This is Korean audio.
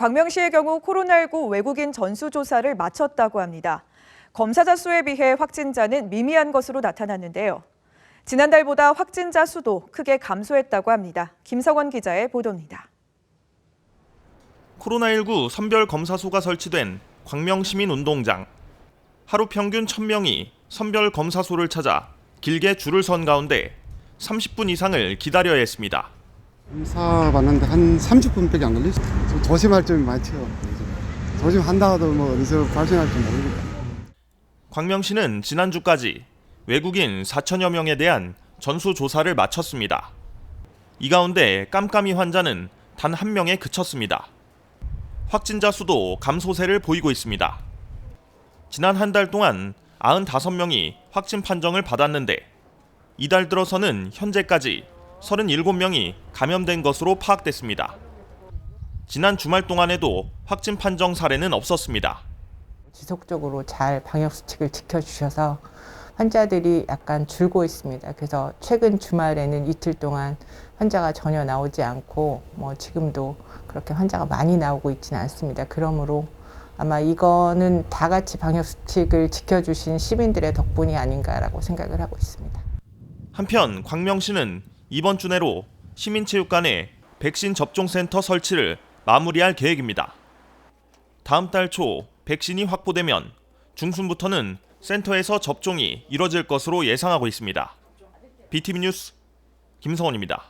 광명시의 경우 코로나19 외국인 전수조사를 마쳤다고 합니다. 검사자 수에 비해 확진자는 미미한 것으로 나타났는데요. 지난달보다 확진자 수도 크게 감소했다고 합니다. 김석원 기자의 보도입니다. 코로나19 선별 검사소가 설치된 광명시민운동장. 하루 평균 1000명이 선별 검사소를 찾아 길게 줄을 선 가운데 30분 이상을 기다려야 했습니다. 검사 받는데 한 30분밖에 안 걸렸어요. 좀 조심할 점이 많죠. 요즘. 조심한다고도 뭐 어디서 발생할지 모르니까. 광명시는 지난주까지 외국인 4천여 명에 대한 전수 조사를 마쳤습니다. 이 가운데 깜깜이 환자는 단 한 명에 그쳤습니다. 확진자 수도 감소세를 보이고 있습니다. 지난 한 달 동안 95명이 확진 판정을 받았는데 이달 들어서는 현재까지 37명이 감염된 것으로 파악됐습니다. 지난 주말 동안에도 확진 판정 사례는 없었습니다. 지속적으로 잘 방역 수칙을 지켜주셔서 환자들이 약간 줄고 있습니다. 그래서 최근 주말에는 이틀 동안 환자가 전혀 나오지 않고 뭐 지금도 그렇게 환자가 많이 나오고 있지는 않습니다. 그러므로 아마 이거는 다 같이 방역 수칙을 지켜주신 시민들의 덕분이 아닌가라고 생각을 하고 있습니다. 한편 광명시는 이번 주 내로 시민체육관에 백신 접종센터 설치를 마무리할 계획입니다. 다음 달 초 백신이 확보되면 중순부터는 센터에서 접종이 이뤄질 것으로 예상하고 있습니다. BTV 뉴스 김성원입니다.